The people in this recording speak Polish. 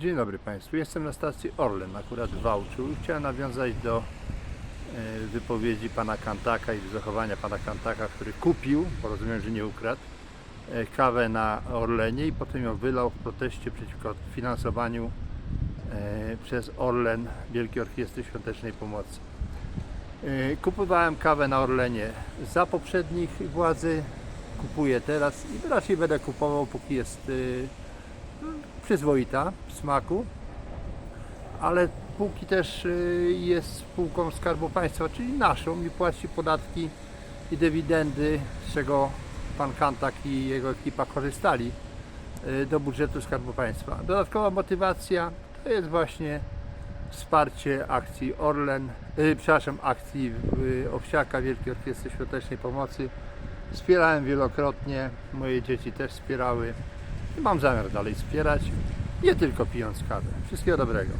Dzień dobry Państwu. Jestem na stacji Orlen, akurat w Wałczu. Chciałem nawiązać do e, wypowiedzi pana Kantaka i zachowania pana Kantaka, który kupił, bo rozumiem, że nie ukradł, e, kawę na Orlenie i potem ją wylał w proteście przeciwko finansowaniu e, przez Orlen Wielkiej Orkiestry Świątecznej Pomocy. Kupowałem kawę na Orlenie za poprzednich władzy, kupuję teraz i raczej będę kupował, póki jest przyzwoita w smaku, ale póki też y, jest spółką Skarbu Państwa, czyli naszą i płaci podatki i dywidendy, z czego pan Kantak i jego ekipa korzystali y, do budżetu Skarbu Państwa. Dodatkowa motywacja to jest właśnie wsparcie akcji Orlen, y, przepraszam, akcji y, Owsiaka Wielkiej Orkiestry Świątecznej Pomocy. Wspierałem wielokrotnie, moje dzieci też wspierały mam zamiar dalej wspierać, nie tylko pijąc kawę. Wszystkiego dobrego.